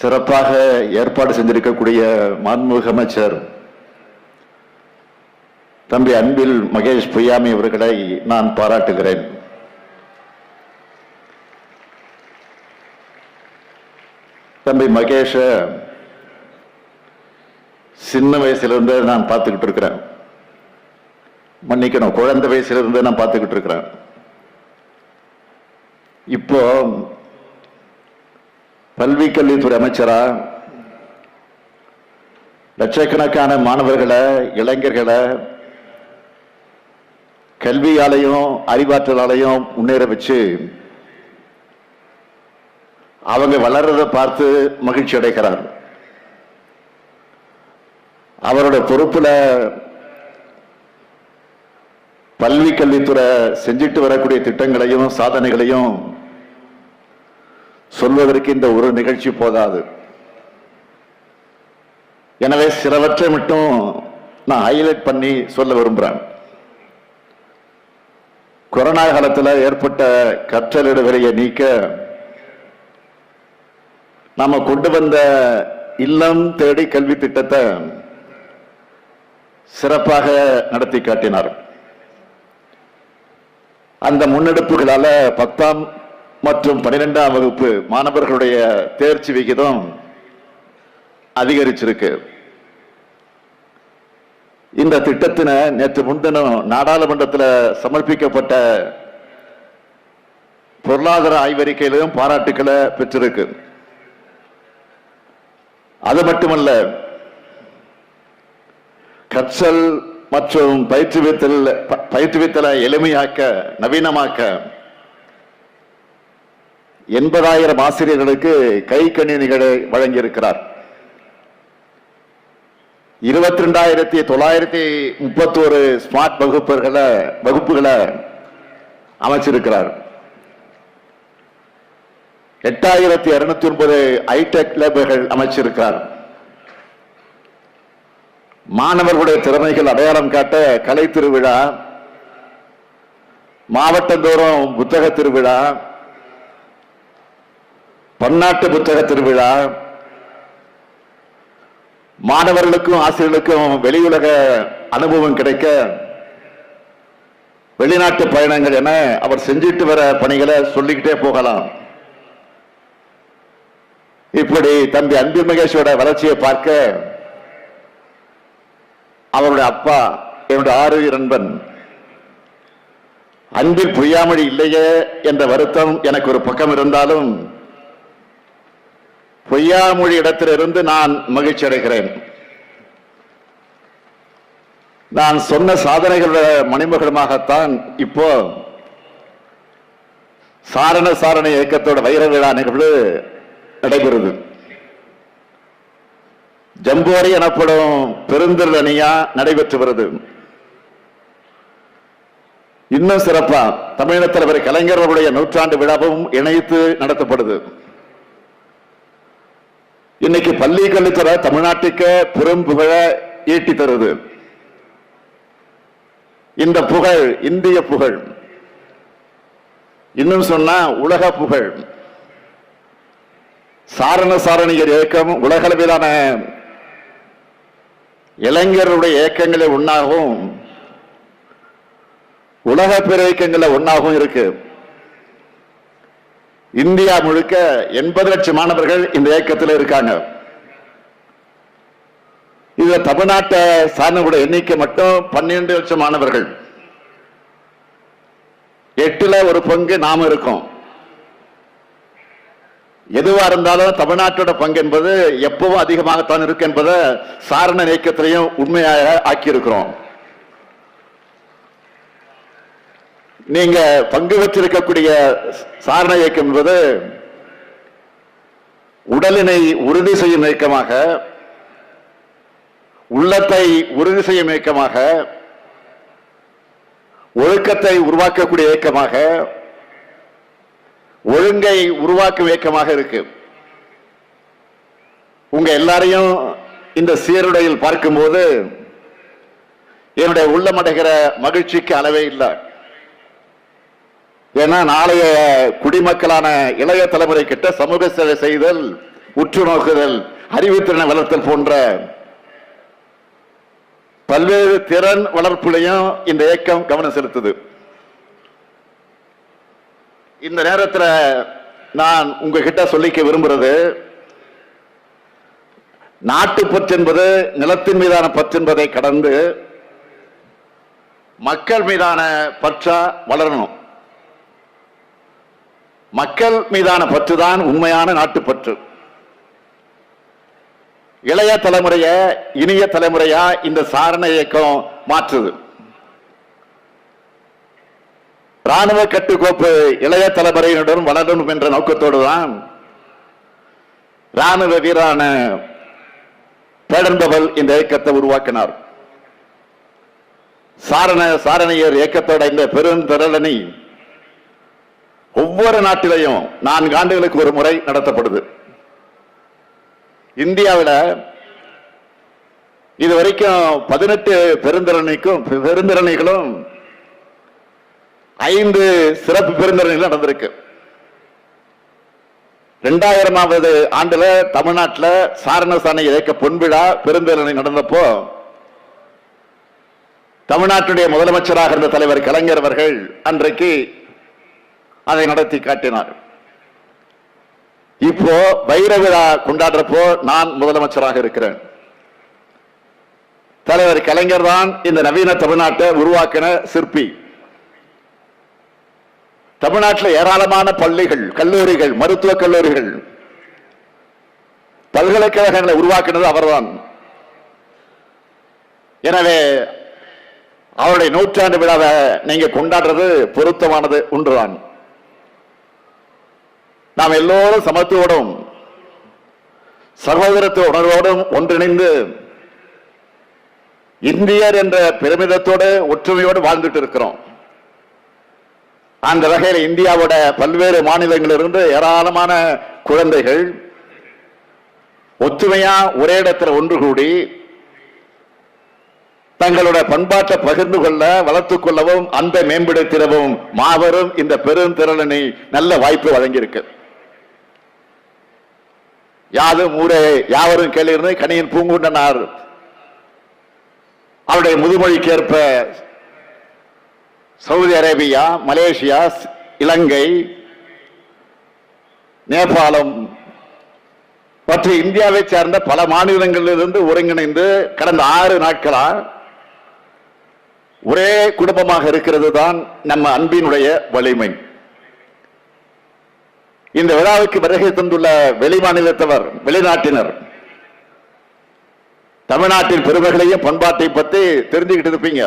சிறப்பாக ஏற்பாடு செஞ்சிருக்கக்கூடிய மாண்புமிகு அமைச்சர் தம்பி அன்பில் மகேஷ் பொய்யாமி அவர்களை நான் பாராட்டுகிறேன். தம்பி மகேஷ சின்ன வயசுல இருந்து நான் பார்த்துக்கிட்டு இருக்கிறேன். மன்னிக்கணும் குழந்தை வயசுல இருந்து நான் பார்த்துக்கிட்டு இருக்கிறேன். இப்போ கல்வி கல்வித்துறை அமைச்சரா? லட்சக்கணக்கான மாணவர்களை இளைஞர்களை கல்வியாலையும் அறிவாற்றலாலையும் முன்னேற வச்சு அவங்க வளர்றதை பார்த்து மகிழ்ச்சி அடைகிறார். அவரோட பொறுப்புல பல்வி கல்வித்துறை செஞ்சிட்டு வரக்கூடிய திட்டங்களையும் சாதனைகளையும் சொல்வதற்கு இந்த ஒரு நிகழ்ச்சி போதாது. எனவே சிலவற்றை மட்டும் நான் ஹைலைட் பண்ணி சொல்ல விரும்புறேன். கொரோனா காலத்தில் ஏற்பட்ட கற்றல் நீக்க நாம கொண்டு வந்த இல்லம் தேடி கல்வி திட்டத்தை சிறப்பாக நடத்தி காட்டினார். அந்த முன்னெடுப்புகளால் பத்தாம் மற்றும் பன்னிரெண்டாம் வகுப்பு மாணவர்களுடைய தேர்ச்சி விகிதம் அதிகரிச்சிருக்கு. இந்த திட்டத்தின நேற்று முன்தினம் நாடாளுமன்றத்தில் சமர்ப்பிக்கப்பட்ட பொருளாதார ஆய்வறிக்கையிலும் பாராட்டுக்களை பெற்றிருக்கு. அது மட்டுமல்ல கற்றல் மற்றும் பயிற்றுவித்தல் பயிற்றுவித்தலை எளிமையாக்க நவீனமாக்க எண்பதாயிரம் ஆசிரியர்களுக்கு கை கணினிகளை வழங்கியிருக்கிறார். இருபத்தி ரெண்டாயிரத்தி தொள்ளாயிரத்தி முப்பத்தோரு ஸ்மார்ட் வகுப்புகளை வகுப்புகளை அமைச்சிருக்கிறார். எட்டாயிரத்தி இருநூத்தி ஒன்பது ஐடெக் லேபுகள் அமைச்சிருக்கிறார். மாணவர்களுடைய திறமைகள் அடையாளம் காட்ட கலை திருவிழா மாவட்டந்தோறும் புத்தக திருவிழா பன்னாட்டு புத்தக திருவிழா. மாணவர்களுக்கும் ஆசிரியர்களுக்கும் வெளியுலக அனுபவம் கிடைக்க வெளிநாட்டு பயணங்கள் என அவர் செஞ்சிட்டு வர பணிகளை சொல்லிக்கிட்டே போகலாம். இப்படி தம்பி அன்பில் மகேஷோட வளர்ச்சியை பார்க்க அவருடைய அப்பா என்னுடைய ஆரோக்கிய நண்பன் அன்பில் புரியாமொழி இல்லையே என்ற வருத்தம் எனக்கு ஒரு பக்கம் இருந்தாலும் பொய்யாமொழி இடத்திலிருந்து நான் மகிழ்ச்சி அடைகிறேன் நான் சொன்ன சாதனைகளோட மணிமகுடமாகத்தான் இப்போ சாரண சாரண இயக்கத்தோட வைர விழா நிகழ்வு நடைபெறுது. ஜம்போரி எனப்படும் பெருந்திரள் அணியா நடைபெற்று வருது. இன்னும் சிறப்பா தமிழக தலைவர் கலைஞர்களுடைய நூற்றாண்டு விழாவும் இணைத்து நடத்தப்படுது. இன்னைக்கு பள்ளி கல்வித்துறை தமிழ்நாட்டுக்கு பெரும் புகழை ஈட்டி தருது. இந்த புகழ் இந்திய புகழ். இன்னும் சொன்னா உலக புகழ். சாரண சாரணியர் இயக்கம் உலகளவிலான இளைஞர்களுடைய இயக்கங்களை ஒன்றாகவும் உலக பிற இயக்கங்களை ஒன்னாகவும் இருக்கு. இந்தியா முழுக்க எண்பது லட்சம் மாணவர்கள் இந்த இயக்கத்தில் இருக்காங்க. இது தமிழ்நாட்டை சார்ந்தவங்களுடைய எண்ணிக்கை மட்டும் பன்னிரண்டு லட்சம் மாணவர்கள். எட்டுல ஒரு பங்கு நாம இருக்கோம். எதுவா இருந்தாலும் தமிழ்நாட்டோட பங்கு என்பது எப்பவும் அதிகமாகத்தான் இருக்கு என்பதை சாரண இயக்கத்திலையும் உண்மையாக ஆக்கியிருக்கிறோம். நீங்க பங்கு பெற்றிருக்கக்கூடிய சாரண இயக்கம் என்பது உடலினை உறுதி செய்யும் இயக்கமாக உள்ளத்தை உறுதி செய்யும் இயக்கமாக ஒழுக்கத்தை உருவாக்கக்கூடிய இயக்கமாக ஒழுங்கை உருவாக்கும் இயக்கமாக இருக்கு. உங்க எல்லாரையும் இந்த சீருடையில் பார்க்கும்போது என்னுடைய உள்ளமடைகிற மகிழ்ச்சிக்கு அளவே இல்லை. ஏன்னா நாளைய குடிமக்களான இளைய தலைமுறை கிட்ட சமூக சேவை செய்தல் உற்று நோக்குதல் அறிவுத்திறனை வளர்த்தல் போன்ற பல்வேறு திறன் வளர்ப்புலையும் இந்த இயக்கம் கவனம் செலுத்துது. இந்த நேரத்தில் நான் உங்ககிட்ட சொல்லிக்க விரும்புறது நாட்டு பற்று என்பது நிலத்தின் மீதான பற்று என்பதை கடந்து மக்கள் மீதான பற்றா வளரணும். மக்கள் மீதான பற்று தான் உண்மையான நாட்டுப்பற்று இளைய தலைமுறைய இனிய தலைமுறையா இந்த சாரண இயக்கம் மாற்றுது. ராணுவ கட்டுக்கோப்பு இளைய தலைமுறையினருடன் வளரணும் என்ற நோக்கத்தோடு தான் ராணுவ வீரான பேடன்பவல் இந்த இயக்கத்தை உருவாக்கினார். சாரண சாரணியர் இயக்கத்தோட இந்த பெருந்திரளனை ஒவ்வொரு நாட்டிலையும் நான்கு ஆண்டுகளுக்கு ஒரு முறை நடத்தப்படுது. இந்தியாவில் இது வரைக்கும் பதினெட்டு பெருந்திறனைக்கும் பெருந்திறனைகளும் ஐந்து சிறப்பு பெருந்திறனைகள் நடந்திருக்கு. ரெண்டாயிரமாவது ஆண்டுல தமிழ்நாட்டில் சாரணசாணி இயக்க பொன்விழா பெருந்திறனை நடந்தப்போ தமிழ்நாட்டுடைய முதலமைச்சராக இருந்த தலைவர் கலைஞர் அவர்கள் அன்றைக்கு அதை நடத்தி காட்டினார். இப்போ வைர விழா கொண்டாடுறப்போ நான் முதலமைச்சராக இருக்கிறேன். தலைவர் கலைஞர் தான் இந்த நவீன தமிழ்நாட்டை உருவாக்கின சிற்பி. தமிழ்நாட்டில் ஏராளமான பள்ளிகள் கல்லூரிகள் மருத்துவக் கல்லூரிகள் பல்கலைக்கழகங்களை உருவாக்கினது அவர்தான். எனவே அவருடைய நூற்றாண்டு விழாவை நீங்க கொண்டாடுறது பொருத்தமானது ஒன்றுதான். நாம் எல்லோரும் சமத்துவோடும் சகோதரத்துவ உணர்வோடும் ஒன்றிணைந்து இந்தியர் என்ற பெருமிதத்தோடு ஒற்றுமையோடு வாழ்ந்துட்டு இருக்கிறோம். அந்த வகையில் இந்தியாவோட பல்வேறு மாநிலங்களிலிருந்து ஏராளமான குழந்தைகள் ஒற்றுமையா ஒரே இடத்துல ஒன்று கூடி தங்களோட பண்பாட்டை பகிர்ந்து கொள்ள வளர்த்துக் கொள்ளவும் அந்த மேம்படுத்திடவும் மாபெரும் இந்த பெருந்திரளனை நல்ல வாய்ப்பு வழங்கியிருக்கு. யாதும் ஊரே யாவரும் கேளிருந்து கனியின் பூங்குண்டனார். அவருடைய முதுமொழிக்கு ஏற்ப Saudi Arabia Malaysia Ilangai Nepalam மற்றும் இந்தியாவை சேர்ந்த பல மாநிலங்களிலிருந்து ஒருங்கிணைந்து கடந்த ஆறு நாட்களா ஒரே குடும்பமாக இருக்கிறது தான் நம்ம அன்பினுடைய வலிமை. இந்த விழாவுக்கு வருகை தந்துள்ள வெளிமாநிலத்தவர் வெளிநாட்டினர். தமிழ்நாட்டின் பெருமைகளையும் பண்பாட்டை பற்றி தெரிஞ்சுக்கிட்டு இருப்பீங்க.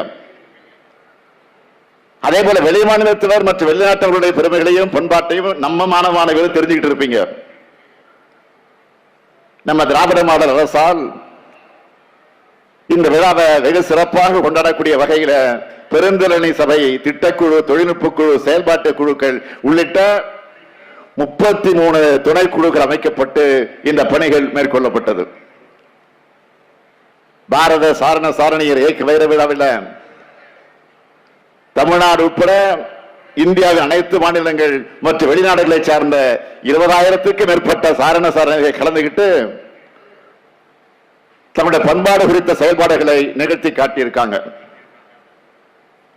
அதே போல வெளிமாநிலத்தினர் மற்றும் வெளிநாட்டவர்களுடைய பெருமைகளையும் பண்பாட்டையும் நம்ம மாணவ தெரிஞ்சுக்கிட்டு இருப்பீங்க. நம்ம திராவிட மாடல் அரசால் இந்த விழாவை வெகு சிறப்பாக கொண்டாடக்கூடிய வகையில பெருந்திரணி சபை திட்டக்குழு தொழில்நுட்ப குழு செயல்பாட்டு குழுக்கள் உள்ளிட்ட முப்பத்தி மூணு துணைக்குழுக்கள் அமைக்கப்பட்டு இந்த பணிகள் மேற்கொள்ளப்பட்டது. பாரத சாரண சாரணியர் ஏக வைர விழாவில் தமிழ்நாடு உட்பட இந்தியாவின் அனைத்து மாநிலங்கள் மற்றும் வெளிநாடுகளை சார்ந்த இருபதாயிரத்துக்கும் மேற்பட்ட சாரண சாரணிகளை கலந்துகிட்டு தம்முடைய பண்பாடு குறித்த செயல்பாடுகளை நிகழ்த்தி காட்டியிருக்காங்க.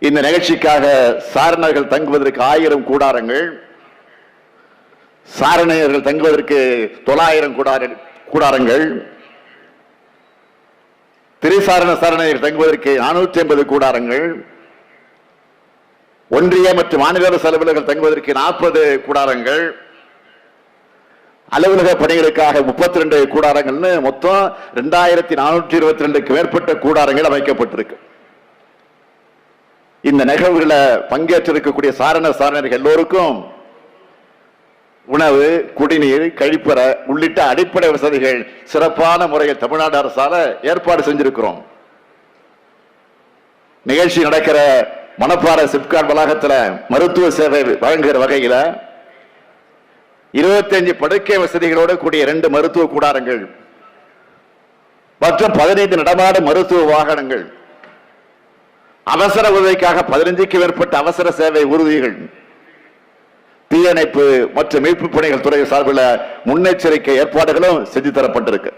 இந்த நிகழ்ச்சிக்காக சாரணர்கள் தங்குவதற்கு ஆயிரம் கூடாரங்கள் சாரணியர்கள் தங்குவதற்கு தொள்ளாயிரம் கூடார கூடாரங்கள். திரிசாரண சரணையர் தங்குவதற்கு நானூற்றி ஐம்பது கூடாரங்கள். ஒன்றிய மற்றும் மாநில அரசு அலுவலர்கள் தங்குவதற்கு நாற்பது கூடாரங்கள். அலுவலக பணிகளுக்காக முப்பத்தி ரெண்டு கூடாரங்கள்னு மொத்தம் ரெண்டாயிரத்தி நானூற்றி இருபத்தி ரெண்டுக்கு மேற்பட்ட கூடாரங்கள் அமைக்கப்பட்டிருக்கு. இந்த நிகழ்வுகளை பங்கேற்றிருக்கக்கூடிய சாரண சாரணர்கள் எல்லோருக்கும் உணவு குடிநீர் கழிப்பறை உள்ளிட்ட அடிப்படை வசதிகள் சிறப்பான முறையில் தமிழ்நாடு அரசால ஏற்பாடு செஞ்சிருக்கிறோம். நிகழ்ச்சி நடக்கிற மணப்பாறை சிப்காட் வளாகத்தில் மருத்துவ சேவை வழங்குகிற வகையில் இருபத்தஞ்சு படுக்கை வசதிகளோடு கூடிய இரண்டு மருத்துவ கூடாரங்கள் மற்றும் பதினைந்து நடமாட மருத்துவ வாகனங்கள். அவசர உதவிக்காக பதினைஞ்சுக்கு மேற்பட்ட அவசர சேவை உறுதிகள் தீயணைப்பு மற்றும் மீட்பு பணிகள் துறை சார்பில் முன்னெச்சரிக்கை ஏற்பாடுகளும் செஞ்சு தரப்பட்டிருக்கு.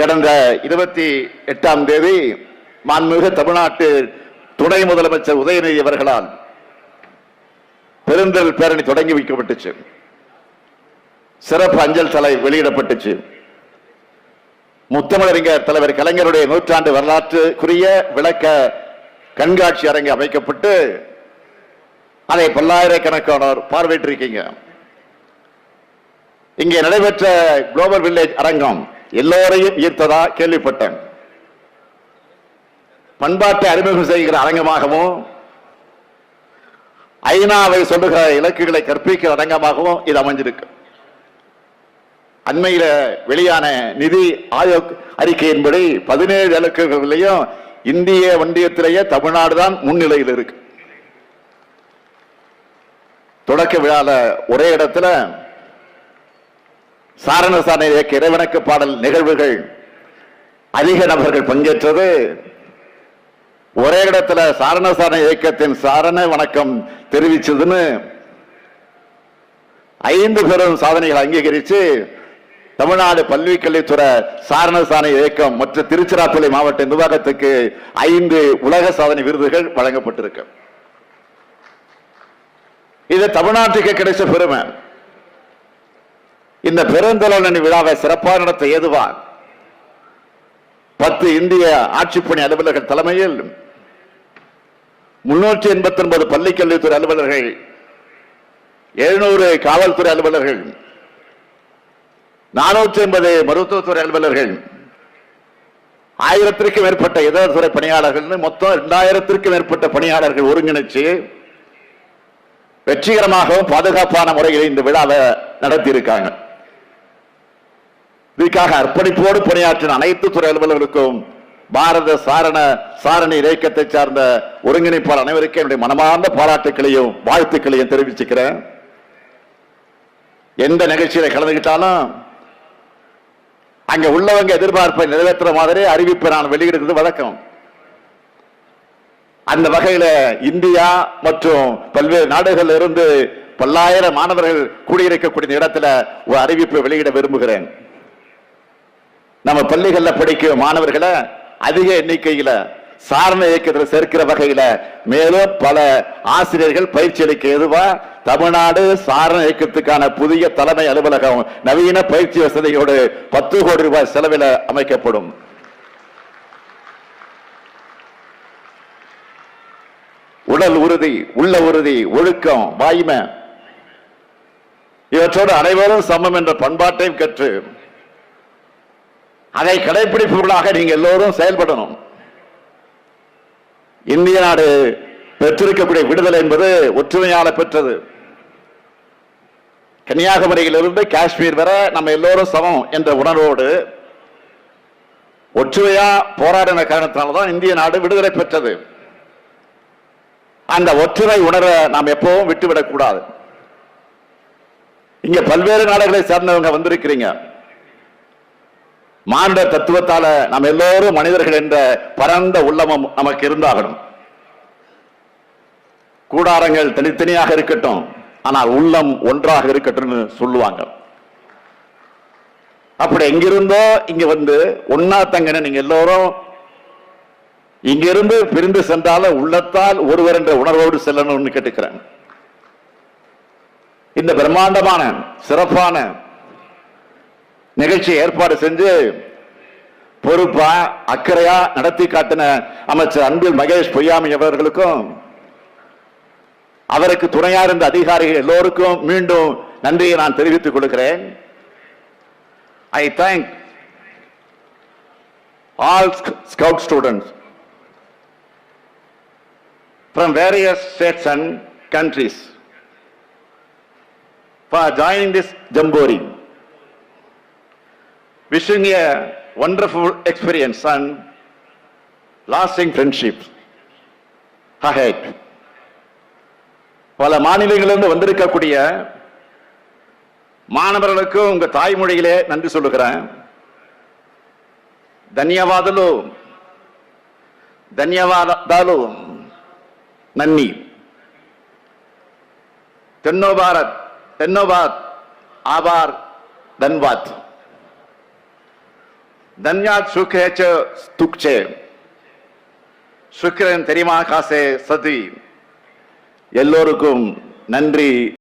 கடந்த இருபத்தி எட்டாம் தேதி மாண்புமிகு தமிழ்நாட்டு துணை முதலமைச்சர் உதயநிதி அவர்களால் பெருந்தல் பேரணி தொடங்கி வைக்கப்பட்டுச்சு. சிறப்பு அஞ்சல் தலை வெளியிடப்பட்டுச்சு. முத்தமிழறிஞர் தலைவர் கலைஞருடைய நூற்றாண்டு வரலாற்றுக்குரிய விளக்க கண்காட்சி அரங்கு அமைக்கப்பட்டு அதை பல்லாயிரக்கணக்கானோர் பார்வையிட்டிருக்கீங்க. இங்கே நடைபெற்ற குளோபல் வில்லேஜ் அரங்கம் எல்லோரையும் ஈர்த்ததா கேள்விப்பட்டேன். பண்பாட்டை அறிமுகம் செய்கிற அரங்கமாகவும் ஐநாவை சொல்லுகிற இலக்குகளை கற்பிக்கிற அரங்கமாகவும் இது அமைஞ்சிருக்கு. அண்மையில் வெளியான நிதி ஆயோக் அறிக்கையின்படி பதினேழு இலக்குகளிலையும் இந்திய ஒன்றியத்திலேயே தமிழ்நாடு தான் முன்னிலையில் இருக்கு. தொடக்க விழால ஒரே இடத்துல சாரணசாரண இயக்க இறைவணக்க பாடல் நிகழ்வுகள் அதிக நபர்கள் பங்கேற்றது. ஒரே இடத்துல சாரணசாரண இயக்கத்தின் சாரண வணக்கம் தெரிவிச்சதுன்னு ஐந்து பெரும் சாதனைகள் அங்கீகரித்து தமிழ்நாடு பல்வி கல்வித்துறை சாரணசாரண இயக்கம் மற்றும் திருச்சிராப்பள்ளி மாவட்ட நிர்வாகத்துக்கு ஐந்து உலக சாதனை விருதுகள் வழங்கப்பட்டிருக்கு. இது தமிழ்நாட்டுக்கு கிடைச்ச பெருமை. இந்த பெருந்தொழில் விழாவை சிறப்பாக நடத்த ஏதுவா பத்து இந்திய ஆட்சிப்பணி அலுவலர்கள் தலைமையில் முன்னூற்றி எண்பத்தி ஒன்பது பள்ளிக்கல்வித்துறை அலுவலர்கள் எழுநூறு காவல்துறை அலுவலர்கள் நானூற்றி எண்பது மருத்துவத்துறை அலுவலர்கள் ஆயிரத்திற்கும் மேற்பட்ட இதரத்துறை பணியாளர்கள் மொத்தம் இரண்டாயிரத்திற்கும் மேற்பட்ட பணியாளர்கள் ஒருங்கிணைச்சு வெற்றிகரமாகவும் பாதுகாப்பான முறையில் இந்த விழாவை நடத்தி இருக்காங்க இதுக்காக அர்ப்பணிப்போடு பணியாற்றின அனைத்து துறை அலுவலர்களுக்கும் பாரத சாரண சாரணி இயக்கத்தை சார்ந்த ஒருங்கிணைப்பாளர் அனைவருக்கும் என்னுடைய மனமார்ந்த பாராட்டுக்களையும் வாழ்த்துக்களையும் தெரிவிச்சுக்கிறேன். எந்த நிகழ்ச்சியில கலந்துகிட்டாலும் அங்க உள்ளவங்க எதிர்பார்ப்பை நிறைவேற்றுற மாதிரி அறிவிப்பை நான் வெளியிடுறது வழக்கம். அந்த வகையில இந்தியா மற்றும் பல்வேறு நாடுகளில் இருந்து பல்லாயிரம் மாணவர்கள் கூடியிருக்கக்கூடிய இடத்துல ஒரு அறிவிப்பை வெளியிட விரும்புகிறேன். நம்ம பள்ளிகளில் படிக்கும் மாணவர்களை அதிக எண்ணிக்கையில சாரண இயக்கத்தில் சேர்க்கிற வகையில மேலும் பல ஆசிரியர்கள் பயிற்சி அளிக்க எதுவா தமிழ்நாடு சாரண இயக்கத்துக்கான புதிய தலைமை அலுவலகம் நவீன பயிற்சி வசதியோடு பத்து கோடி ரூபாய் செலவில் அமைக்கப்படும். உடல் உறுதி உள்ள உறுதி ஒழுக்கம் வாய்மை. இவற்றோடு அனைவரும் சமம் என்ற பண்பாட்டையும் கற்று அதை கடைபிடிப்பவர்களாக நீங்க எல்லோரும் செயல்படணும். இந்திய நாடு பெற்றிருக்கக்கூடிய விடுதலை என்பது ஒற்றுமையால பெற்றது. கன்னியாகுமரியிலிருந்து காஷ்மீர் வரை நம்ம எல்லோரும் சமம் என்ற உணர்வோடு ஒற்றுமையா போராடின காரணத்தினால்தான் இந்திய நாடு விடுதலை பெற்றது. அந்த ஒற்றுமை உணர நாம் எப்பவும் விட்டுவிடக்கூடாது இங்க பல்வேறு நாடுகளை சேர்ந்தவங்க வந்திருக்கிறீங்க. மானுட தத்துவத்தால நாம் எல்லோரும் மனிதர்கள் என்ற பரந்த உள்ளமும் நமக்கு இருந்தாகணும். கூடாரங்கள் தனித்தனியாக இருக்கட்டும் ஆனால் உள்ளம் ஒன்றாக இருக்கட்டும்னு சொல்லுவாங்க. அப்படி எங்கிருந்தோ இங்க வந்து ஒன்னா தங்கன நீங்க எல்லோரும் இங்கிருந்து பிரிந்து சென்றால உள்ளத்தால் ஒருவர் என்ற உணர்வோடு செல்லணும்னு கேட்டுக்கிறேன். இந்த பிரம்மாண்டமான சிறப்பான நிகழ்ச்சி ஏற்பாடு செஞ்சு பொறுப்பா அக்கறையா நடத்தி காட்டின அமைச்சர் அன்பில் மகேஷ் பொய்யாமி அவர்களுக்கும் அவருக்கு துணையா இருந்த அதிகாரிகள் எல்லோருக்கும் மீண்டும் நன்றியை நான் தெரிவித்துக் கொடுக்கிறேன் I thank all scout students from various states and countries for joining this jamboree. Wishing a wonderful experience and lasting friendship ahead பல மாநிலங்களிலிருந்து வந்திருக்கக்கூடிய மாணவர்களுக்கும் உங்க தாய்மொழியிலே நன்றி சொல்லுகிறேன் தன்யவாதலு தன்யவாதாலு நன்னி. தென்னோ பாரத் தென்னோபாத் ஆபார் தன்வாத் தன்யாத் சுக்ரேச்ச துக்சே சுக்கிரன் தெரியுமா காசே சதி. எல்லோருக்கும் நன்றி.